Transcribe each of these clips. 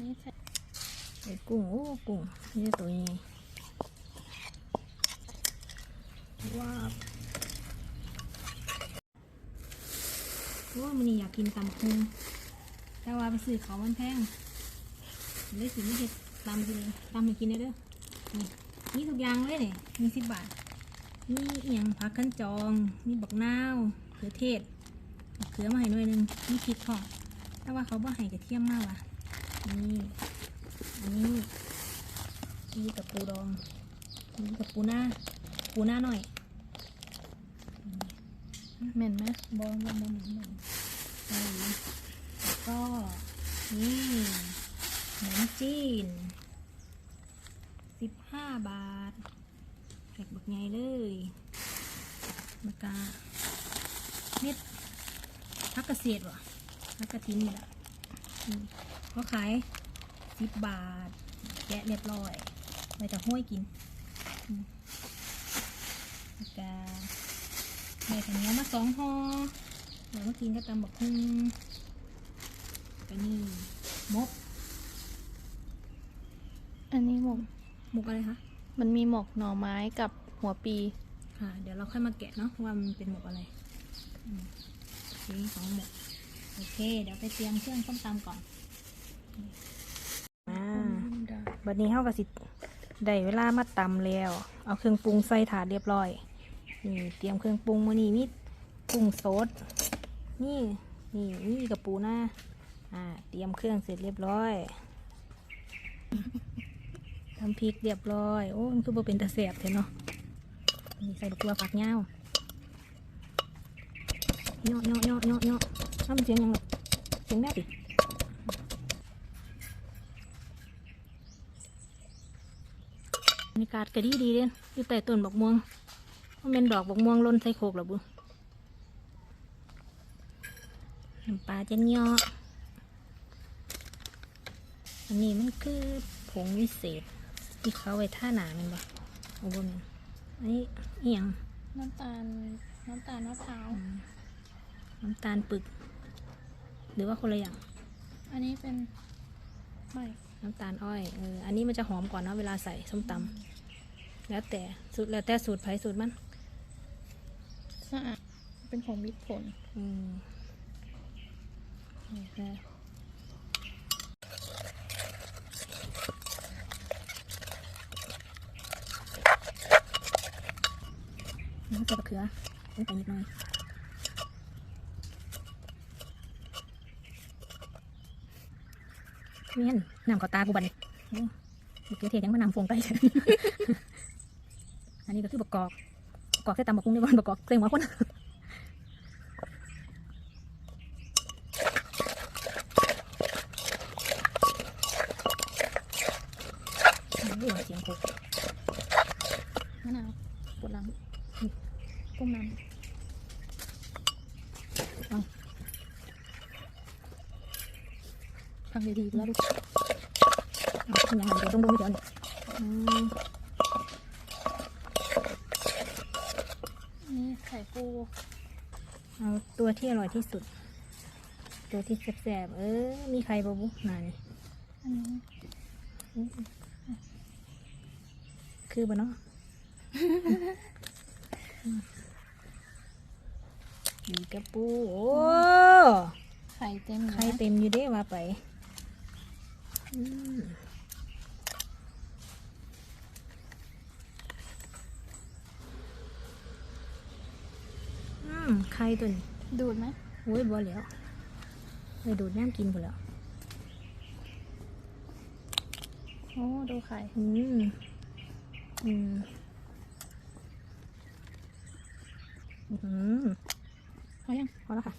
นี่ใส่กุ้งโอ้กุ้งนี่ตัวนี้ว้าวโอ้มันนี่อยากกินตำคุงแต่ว่าไปซื้อเขามันแพงเลยสิไม่เห็ดตำกินตำให้กินได้เด้อนี่นี่ทุกอย่างเลยเนี่ยมีสิบบาทนี่อหย่างผักขั้นจองนี่บักนาวเขือเทศบักเขือมาให้หน่อยนึงนี่พริกทอแต่ว่าเขาบ่ให้กระเทียมมากว่ะ นี่นนี้นี่กับปูดองนี่กับปูหน้า ปูหน้าหน่อยแม่นไหมบองบองบองบองบองแล้วก็นี่ขนมจีนสิบห้าบาทแพ็กบักใหญ่เลยมากาเม็ดพักเกษตรวะพักกระทินนี่แหละ เขาขายสิบบาทแกะเรียบร้อยไปแต่ห้วยกินอืมแล้วก็ได้ข้าวเหนียวมาสองห่อเดี๋ยวมากินก็ตำบักหุ่งก็นี่มก อันนี้หมกมกอะไรคะ มันมีหมกหน่อไม้กับหัวปีค่ะ เดี๋ยวเราค่อยมาแกะเนาะว่ามันเป็นหมกอะไรอืมโอเคสองหมก โอเค เดี๋ยวไปเตรียมเครื่องส้มตำก่อน อ่าบัดนี้เฮาก็สิได้เวลามาตำแล้ว เอาเครื่องปรุงใส่ถาดเรียบร้อย นี่เตรียมเครื่องปรุงมานี่มีกุ้งสด นี่ นี่นี่กระปูหน้าอ่า เตรียมเครื่องเสร็จเรียบร้อยทำพริกเรียบร้อย โอ้มันคือบ่เป็นตะแสบเถอะเนาะนี่ใส่บักตัวผักเงาเนาะเนาะเนาะเนาะเนาะทำเสียงหยังหรอเสียงแม่ดิ บรรยากาศก็ดีดีเด่นอยู่ใต้ต้นบักม่วงมันเป็นดอกบักม่วงหล่นใส่โคกหรอบุน้ำปลาจะเนาะอันนี้มันคือผงวิเศษ ที่เขาไว้ท่าหนาแมันบ่โอ้โหมันอันนี้อหย่างน้ำตาลน้ำตาลมะพร้าวน้ำตาลปึก หรือว่าคนละอย่าง อันนี้เป็นไม่ น้ำตาลอ้อยเอออันนี้มันจะหอมกว่าเนาะเวลาใส่ส้มตำแล้วแต่สูตรแล้วแต่สูตรไผสูตรมันสะอาดเป็นของมิตรผลอืมโอเคน้ำใส่บะเขือลงไปนิดหน่อยเมียน น้ำขอตากูบันโอ้ยเกลือเทศยังมานำฟงไปอันนี้ก็คือบกกอกกอกใส่ตำบักกุ้งด้วยวันบกกอกใส่หัวคนโอ้ยเสียงโคกมะนาวปวดหลังก้มน้ำฟังดีๆแล้วลูก เอาทำยังไงเดี๋ยวต้องดูเดี๋ยวนี้อืมำนี่ไข่ปูเอาตัวที่อร่อยที่สุด ตัวที่แซ่บๆเออ มีใครบ่บุนานี่อันนี้คือบ่เนาะมีกระปู โอ้ไข่เต็มอยู่นะไข่เต็มอยู่เด้ว่าไป อืม ไข่ตัวนี้ดูดไหมโอ้ยบ่แล้วไปดูดน้ำกินหมดแล้วโอ้ดูไข่อืมอืมอืมพอยังพอแล้วค่ะ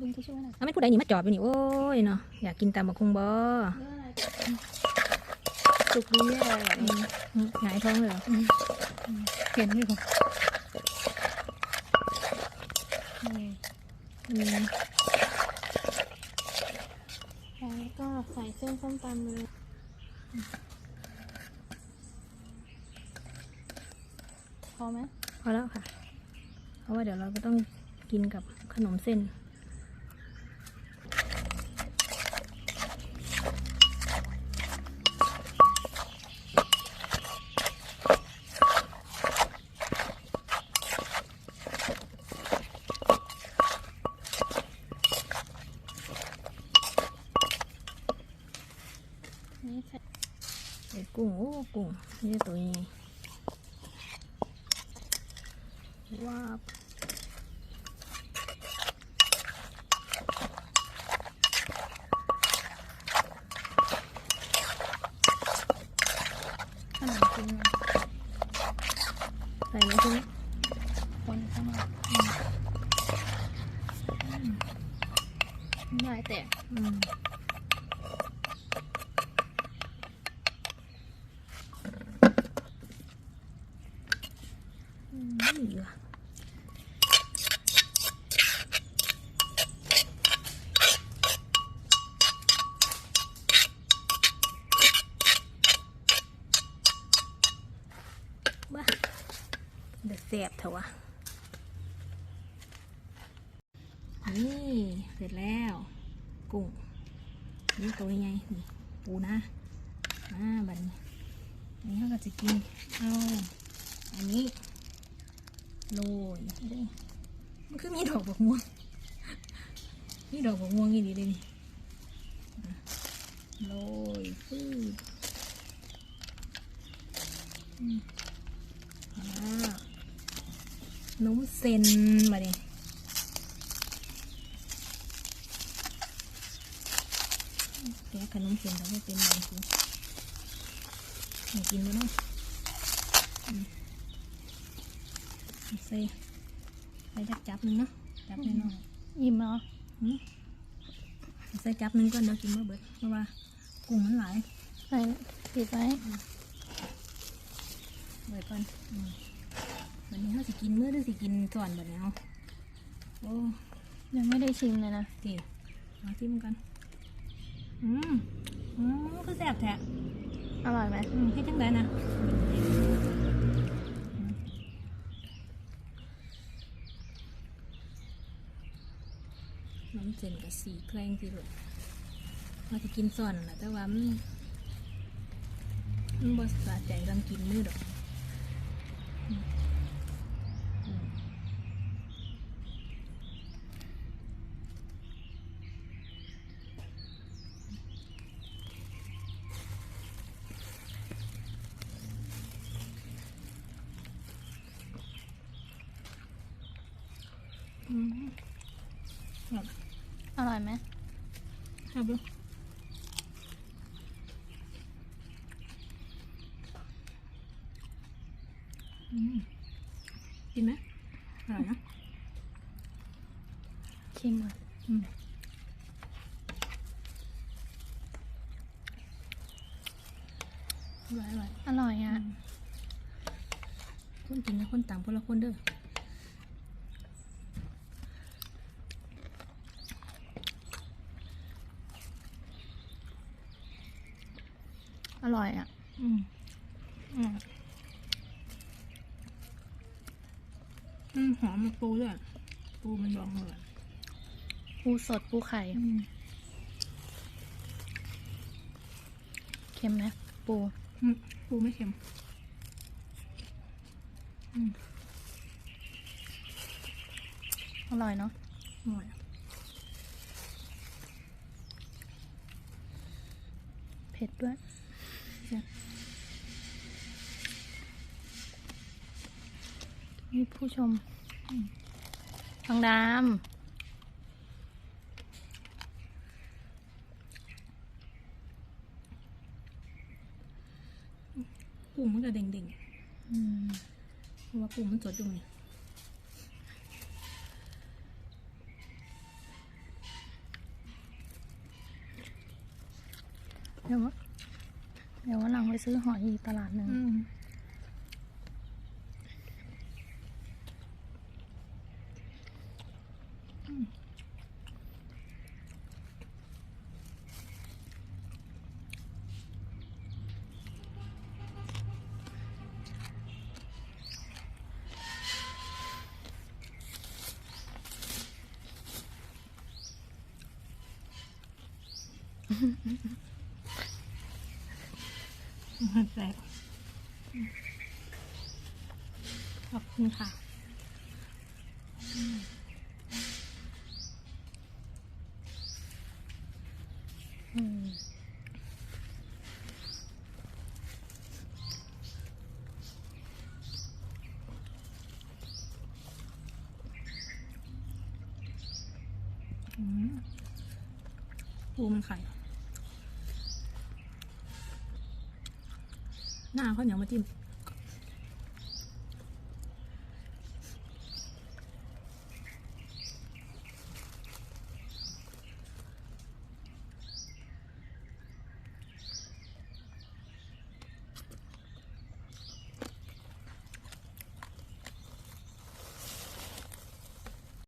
ดึงที่ช่วยหน่อยเอาไม่ผู้ใดหนีมาจอบอยู่นี่โอ้ยเนาะอยากกินตำบักคงบ่สุกดีอะไรแบบอืนี้มอืมหงายท้องเลยเหรอเห็นอยู่อืมอืม แล้วก็ใส่เส้นส้มตำเลยพอไหมพอแล้วค่ะ เพราะว่าเดี๋ยวเราก็ต้องกินกับขนมเส้น นี่ใส่ เด็ด กุ้งนี่ตัวนี้ว้าวใส่ไหมคุณ คนเข้ามาลายแตก อืมอื มเหลือบ้าเดือดแสบเถอะวะ นี่เสร็จแล้ว กุ้ง นี่ตัวใหญ่นี่ปูนะอ่าบัดนอันนี้เราก็จะกิน เอา อันนี้ โรยเด้มันคือมีดอกบักม่วงมีดอกบักม่วงอีดีเลยนี่โรยฟืดอืมอ่มเซนมาดิแกะขนมเซนเราไม่เป็นไรสิอยากกินมั้ยเนาะ ใส่ใส่จับจับหนึ่งเนาะจับหน่อยอิ่มเนาะๆอืมใส่จับหนึ่งก่อนเดี๋ยวกินมาเบิดเพราะว่ากุ้งมันหลายใส่ปิดไว้ไว้ก่อนอืมวันนี้เราสิกินมื้อหรือสิกินก่อนแบบนี้เอาโอ้ยังไม่ได้ชิมเลยนะดีมาจิ้มกันอืมอืมคือแซ่บแท้อร่อยไหมอืมให้จังไดนะอืม น้ำเจนกับสีแกล้งสิลูกเราจะกินส่วนนะแต่ว่ามันมันบสสะใจกำกินมือดอกอืม อืมอืมครับอร่อยไหมครับลูกอืมกินไหมอร่อยนะชิมก่อนอืมอร่อยอร่อยอร่อยอะคนกินกับคนต่างคนละคนเด้อ อร่อยอะ อืมอืมอืมหอมมันปูด้วยปูมันยองเลยปูสดปูไข่ อืมเค็มไหมปูอืมปูไม่เค็มอืมอร่อยเนาะอร่อยเผ็ดด้วย นี่ผู้ชมทองดปูมันก็เด้งำอืมๆเพราะว่าปูมันสดอยู่ไงเดี๋ยวว่าเดี๋ยววันหลังไปซื้อหอยอีกตลาดหนึ่ง มันแสบขอบคุณค่ะอืมปูมันไข่ หน้าข้าวเหนียวมาจิ้ม